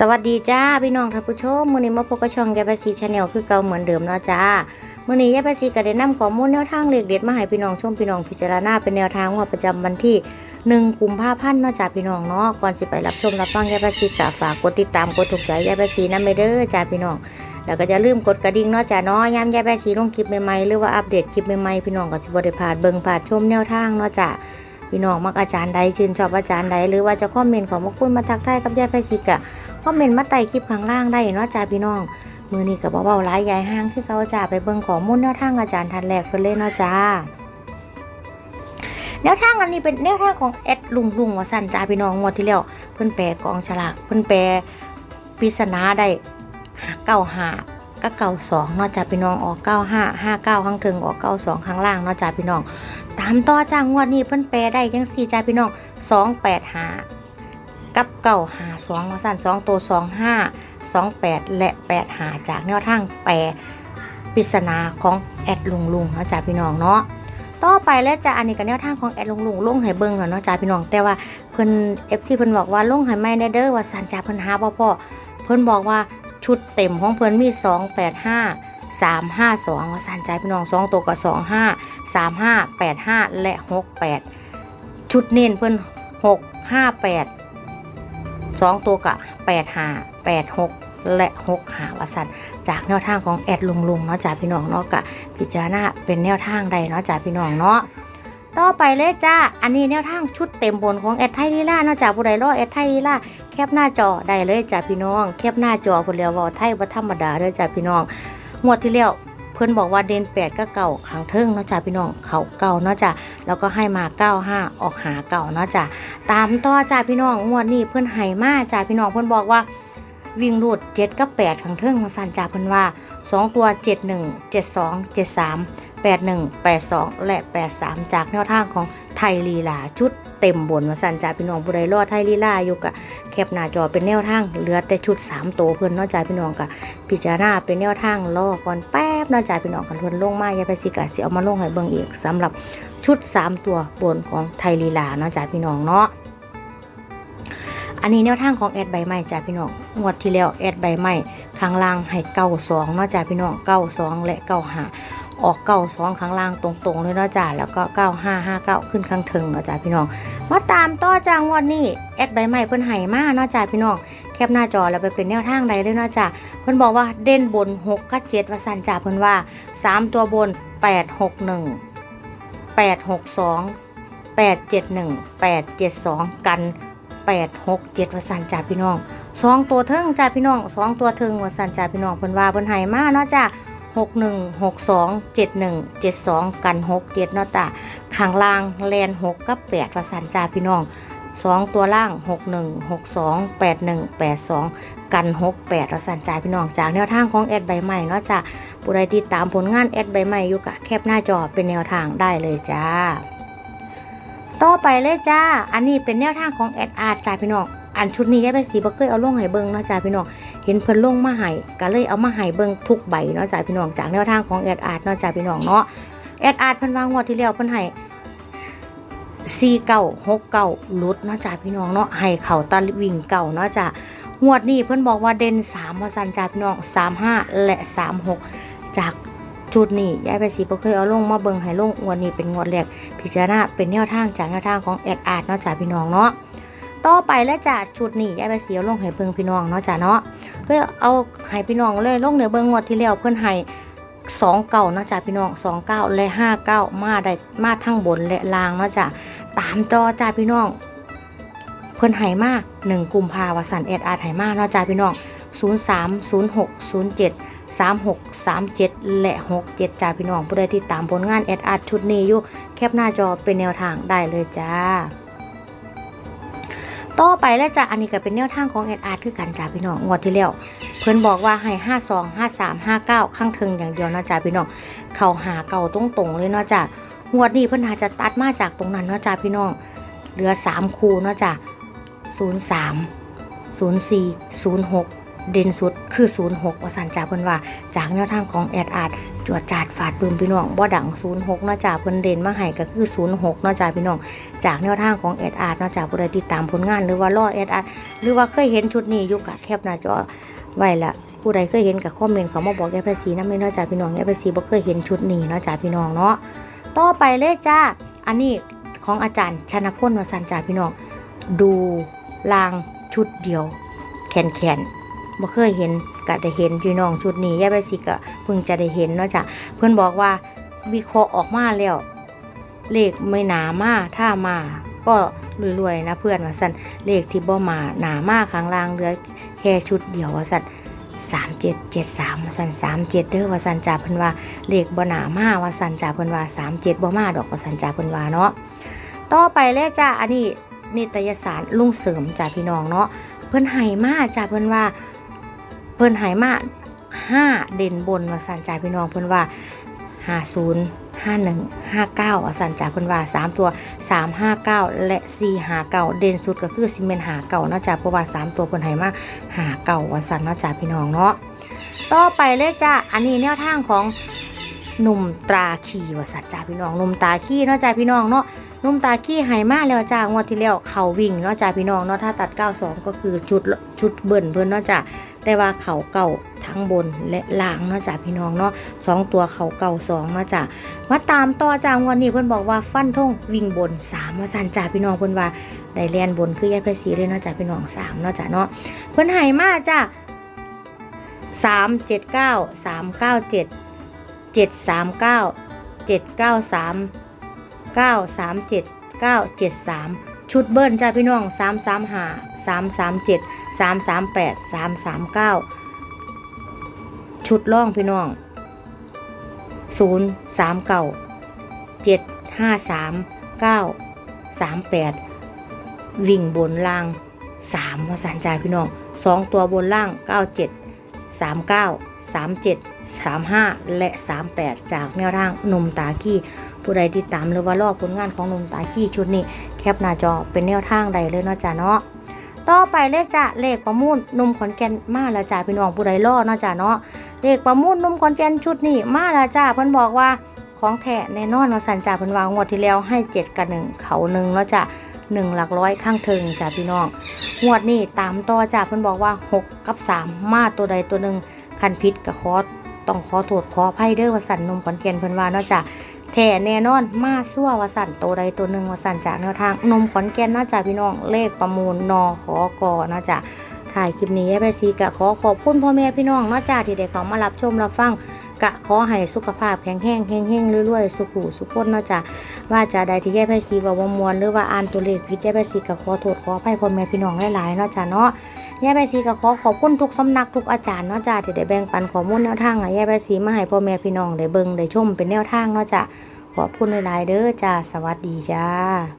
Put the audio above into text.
สวัสดีจ้าพี่น้องท่านผู้ชมมื้อนี้มาพบกับช่องยายภาษีชาแนลคือเก่าเหมือนเดิมเนาะจ้ามื้อนี้ยายภาษีก็ได้นำข้อมูลแนวทางเลขเด็ดมาให้พี่น้องชมพี่น้องพิจารณาเป็นแนวทางงวดประจำวันที่ 1 กุมภาพันธ์เนาะจ้าพี่น้องเนาะก่อนสิไปรับชมรับฟังยายภาษีก็ฝากกดติดตามกดถูกใจยายภาษีนำไปเด้อจ้าพี่น้องแล้วก็จะลืมกดกระดิ่งเนาะจ้าเนาะย้ำยายภาษีลงคลิปใหม่ๆหรือว่าอัปเดตคลิปใหม่ๆพี่น้องก็สิบ่ได้พลาดเบิ่งพลาดชมแนวทางเนาะจ้าพี่น้องมักอาจารย์ใดชื่นชอบอาจารย์ใดหรือว่าจะคอมเมนต์ของมาคุณมาทักทายกับยายไพศิกะ คอมเมนต์มาใต้คลิปข้างล่างได้เนาะจ้าพี่น้อง มือนี้กับเบาๆหลายยายห้างคือเขาจ้าไปเบิ่งข้อมูลแนวทางอาจารย์ทันแรกเพิ่นเลยเนาะจ้าแนวทางอันนี้เป็นแนวทางของแอดลุงลุงว่าสันจ้าพี่น้องงวดที่แล้วเพิ่นแปลกองฉลากเพิ่นแปลปริศนาได้เก้าห้าก็เก้าสองเนาะจ้าพี่น้องออกเก้าห้าห้าเก้าข้างถึงออกเก้าสองข้างล่างเนาะจ้าพี่น้อง ตามต่อจ้างงวดนี้เพิ่นแปลได้จังสี่จ้าพี่น้องสองแปดหา กับเก่าหาสองมาสั่นสองตัวสองห้าสองแปดและแปดหาจากแนวทางแปลปริศนาของแอดลุงลุงนะจ้าพี่น้องเนาะต่อไปแล้วจ้าอันนี้ก็แนวทางของแอดลุงลุงลงให้เบิ่งเนาะจ้าพี่น้องแต่ว่าเพิ่นเอฟซีเพิ่นบอกว่าลงให้ไม่ได้เด้อว่าสันจ้าเพิ่นหาบ่อพ่อเพิ่นบอกว่าชุดเต็มของเพิ่นมีสองแปดห้าสามห้าสองว่าสันจ้าพี่น้องสองตัวกับสองห้าสามห้าแปดห้าและหกแปดชุดเน้นเพิ่นหกห้าแปด สองตัวกะแปดห้าแปดหกและหกหาวสันจากแนวทางของแอดลุงลุงเนาะจากพี่น้องเนาะกะพิจารณาเป็นแนวทางใดเนาะจากพี่น้องเนาะต่อไปเลยจ้า อันนี้แนวทางชุดเต็มบนของแอดไทยลีลาเนาะจากผู้ใดรอแอดไทยลีลาแคปหน้าจอได้เลยจ้าพี่น้อง แคปหน้าจอคนเดียวว่าไทยว่าธรรมดาเลยจ้าพี่น้องงวดที่แล้ว พื่อนบอกว่าเดนแปดก็เก่าขังเทิงเนาะจ้ะพี่น้องเขาเก่าเนาะจ้ะแล้วก็ให้มาเก้าห้าออกหาเก่าเนาะจ้ะตามต่อจ้ะพี่น้องงวดนี้เพื่อนไห้มาจ้ะพี่น้องเพื่อนบอกว่าวิ่งรูดเจ็ดกับแปดขังเทิงมาสั่นจ้ะเพื่อนว่าสองตัวเจ็ดหนึ่งเจ็ดสองเจ็ดสาม แปดหนึ่งและแปดสามจากแนวทางของไทยลีลาชุดเต็มบนมาสั่นจ้ะพี่น้องผู้ใดรอดไทยลีลาอยู่กะแคปหน้าจอเป็นแนวทางเหลือแต่ชุดสามตัวเพื่อนเนาะจ้ะพี่น้องกะพิจารณาเป็นแนวทางรอก่อนแป๊บเนาะจ่ายเป็นออกกันทวนลงมายาไปสิกาสิเอามาลงให้เบิ่งอีกสำหรับชุด 3 ตัวบนของไทยลีลาเนาะจ่ายพี่น้องเนาะอันนี้แนวทางของแอดใบไม้จ่ายพี่น้องงวดที่แล้วแอดใบไม้ข้างล่างให้เก้าสองนาะจ่ายพี่น้องเก้าสองและเก้าห้า ออกเก้าสองข้างล่างตรงๆเลยเนาะจ่าแล้วก็เก้าห้าห้าเก้าขึ้นข้างถึงเนาะจ่าพี่น้องมาตามต่อจางวดนี้แอดใบไม้เพิ่นให้มาเนาะจ่าพี่น้องแคปหน้าจอแล้วไปเป็นแนวทางใดเลยเนาะจ่าเพิ่นบอกว่าเด่นบน6กับ7ว่าสันจ่าเพิ่นว่า3ตัวบน8 6 1 8 6 2 8 7 1 8 7 2กัน8 6 7ว่าสันจ่าพี่น้องสองตัวเทิงจ่าพี่น้องสองตัวเทิงว่าสันจ่าพี่น้องเพิ่นว่าเพิ่นให้มาเนาะจ้า 6 1 6 2 7 1 7 2 กัน 6 7เนาะจ้าข้างล่างแลน6กับ8ว่าสันจ่าพี่น้องสองตัวล่าง 6 1 6 2 8 1 8 2 กัน 6 8เราสั่นจ่ายพี่น้องจากแนวทางของแอดใบใหม่เนาะจ้ะผู้ใดติดตามผลงานแอดใบใหม่อยู่กะแคปหน้าจอเป็นแนวทางได้เลยจ้า ต่อไปเลยจ้า อันนี้เป็นแนวทางของแอดอาร์จ้าพี่น้อง อันชุดนี้ยายใบสีบ่เคยเอาลงให้เบิ่งเนาะจ้าพี่น้อง ห็นเพิ่นลงมาให้ก็เลยเอามาให้เบิ่งทุกใบเนาะจ้าพี่น้องจากแนวทางของแอดอาร์ตเนาะจ้าพี่น้องเนาะแอดอาร์ตเพิ่นวางงวดที่แล้วเพิ่นให้สี่เก้าหกเก้าลุดเนาะจ้าพี่น้องเนาะให้เข่าตาวิ่งเก่าเนาะจ้างวดนี้เพื่อนบอกว่าเด่นสามมาสันจาพี่น้องสามห้าและสามหกจากจุดนี้ยายไปสีบ่เคยเอาลงมาเบิ่งให้ลงงวดนี้เป็นงวดแรกพิจารณาเป็นแนวทางจากแนวทางของแอดอาร์ตเนาะจาพี่น้องเนาะ ต่อไปแล้วจาชุดนี้ยายไปเสีเอาลงให้เบิ่งพี่น้องเนาะจ้าเนาะเพื่อเอาให้พี่น้องเลยลงในเบิ่งงวดที่แล้วเพื่อนให้สองเก่าเนาะจ้าพี่น้องสองเก้าและห้าเก้ามาได้มาทั้งบนและล่างเนาะจ้าตามต่อจ้าพี่น้อง เพิ่อนไหมา1กุมภาวสันเอ็ดอาร์ไหมาเนาะจ้าพี่น้อง03 06 07 36 37และ67จ้าพี่น้องผู้ใดที่ตามผลงานแอดอาร์ชุดนี้อยู่แคปหน้าจอเป็นแนวทางได้เลยจ้า ต่อไปแล้วจ้ะอันนี้ก็เป็นแนวทางของแอดอาร์คือกันจ้าพี่น้องงวดที่แล้วเพิ่นบอกว่าให้52 53 59ข้างเทิงอย่างเดียวนะจ้าพี่น้องเข่าหาเก่าตรงๆเลยเนาะจ้างวดนี้เพิ่นอาจจะตัดมาจากตรงนั้นเนาะจ้าพี่น้องเหลือ3คู่เนาะจ้า03 04 06 เด่นสุดคือ 06ว่าสันจาเพิ่นว่า จากแนวทางของแอดอาร์ตจวดจาดฝาดบึมพี่น้องบ่ดัง 06เนาะจ้าเพิ่นเด่นมาให้ก็คือ 06เนาะจ้าพี่น้อง จากแนวทางของแอดอาร์ตเนาะจ้าผู้ใดติดตามผลงานหรือว่ารอแอดอาร์ตหรือว่าเคยเห็นชุดนี้อยู่กะแคปหน้าจอไว้ละผู้ใดเคยเห็นกับคอมเมนต์เขามาบอกแอดภาษีนำเนาะจ้าพี่น้องแอดภาษีบ่เคยเห็นชุดนี้เนาะจ้าพี่น้องเนาะต่อไปเลยจ้าอันนี้ของอาจารย์ชนะพลวสันจ้าพี่น้อง ดูลางชุดเดียว แขนแขน บ่เคยเห็นก็ได้เห็นพี่น้องชุดนี้แยกไปสิก็เพิ่งจะได้เห็นเนาะจ้ะเพื่อนบอกว่าวิเคราะห์ออกมาแล้วเลขไม่หนามาถ้ามาก็รวยๆนะเพื่อนว่าสันเลขที่บ่มาหนามาข้างล่างเหลือแค่ชุดเดียวว่าสันสามเจ็ดเจ็ดสามว่าสันสามเจ็ดเด้อว่าสันจ่าเพิ่นว่าเลขบ่หนามาว่าสันจ่าเพิ่นว่าสามเจ็ดบ่มาดอกว่าสันจ่าเพิ่นว่าเนาะต่อไปเลยจ้าอันนี้นิตยสารลุงเสริมจ้าพี่น้องเนาะเพิ่นให้มาจ้าเพิ่นว่า เพิ่นให้มาห้าเด่นบนว่าสันจ่าพี่น้องเพิ่นว่าห้าศูนย์ห้าหนึ่งห้าเก้าสันจ่าเพิ่นว่าสามตัวสามห้าเก้าและสี่หาเก้าเด่นสุดก็คือซิเมนหาเก่านาะจ้าเพราะว่าสามตัวเพิ่นให้มาหาเก่าว่าสันนาะจ้าพี่น้องเนาะต่อไปเลยจ้าอันนี้แนวทางของหนุ่มตาคีว่าสันจ่าพี่น้องหนุ่มตาคีเนาะจ้าพี่น้องเนาะ นุ่มตาขี้ไหมากแล้วจ้างวดที่แล้วเขาวิ่งเนาะจ้าพี่น้องเนาะถ้าตัด 92 ก็คือชุดชุดเบิ่นเพิ่นเนาะจ้าแต่ว่าเขาเก่าทั้งบนและล่างเนาะจ้าพี่น้องเนาะสองตัวเขาเก่าสองเนาะจ้ามาตามต่อจ้างวันนี้เพิ่นบอกว่าฟันทงวิ่งบน3ว่าสันจ้าพี่น้องเพิ่นว่าได้แลนบนคือยายไปสีเลยเนาะจ้าพี่น้อง3เนาะจ้าเนาะเพิ่นให้มากจ้า379 397 739 793เก้าสามเก้าเจ็ดเจ้าพี่น้องสามสามห้าเจ็ดสาสาม แปดสามสามเก้าชุดล่องพี่น้องศูนย์สามเก้าเจ็ดห้าสามเก้าสามแปดวิ่งบนล่างสามวสันจ่ายพี่น้องสองตัวบนล่างเก้า เจ็ดสามห้าและสามแปดจากแนวทางนมตากี้ผู้ใดติดตามหรือว่ารอผลงานของนมตาขี้ชุดนี้ แคปหน้าจอเป็นแนวทางใดเลยเนาะจ้าเนาะต่อไปเลขจ้ะเลขประมูลนมขอนแก่นมาแล้วจ้าพี่น้องผู้ใดรอเนาะจ้าเนาะเลขประมูลนมขอนแก่นชุดนี้มาแล้วจ้าเพิ่นบอกว่าของแท้แน่นอนว่าสันจ่าเพิ่นวางงวดที่แล้วให้เจ็ดกับหนึ่งเขาหนึ่งเนาะจ้าหนึ่งหลักร้อยข้างเทิงจ้าพี่น้องงวดนี้ตามต่อจ้าเพิ่นบอกว่าหกกับสามมาตัวใดตัวหนึ่งคันพิษกับคอส ต้องขอโทษขออภัยเด้อวสันนุ่มขอนแก่นเพิ่นว่าเนาะจ้าแท่แน่นอนมาซั่ววสันโตวใดตัวหนึ่งวสันจากแนวทางนมขอนแก่นน่าจะพี่น้องเลขประมูลนอขอกอน่าจะถ่ายคลิปนี้ให้ไปซีกะขอขอบคุณพ่อแม่พี่น้องเนาะจ้าที่ได้เขามารับชมรับฟังกะขอให้สุขภาพแข็งแรงแห้งแห้งๆรวยๆ สุขุสุขพ้นเนาะจ้าว่าจะใดที่แย่ไปซีว่าบ่มวนหรือว่าอ่านตัวเลขผิดแย่ไปซีกะขอโทษขออภัยพ่อแม่พี่น้องหลายๆเนาะจ้าเนาะ ยายใบสีก็ขอขอบคุณทุกสำนักทุกอาจารย์เนาะจ้าที่ได้แบ่งปันข้อมูลแนวทางให้แย่ใบสีมาให้พ่อแม่พี่น้องได้เบิ่งได้ชมเป็นแนวทางเนาะจ้าขอบคุณหลายๆเด้อจ้าสวัสดีจ้า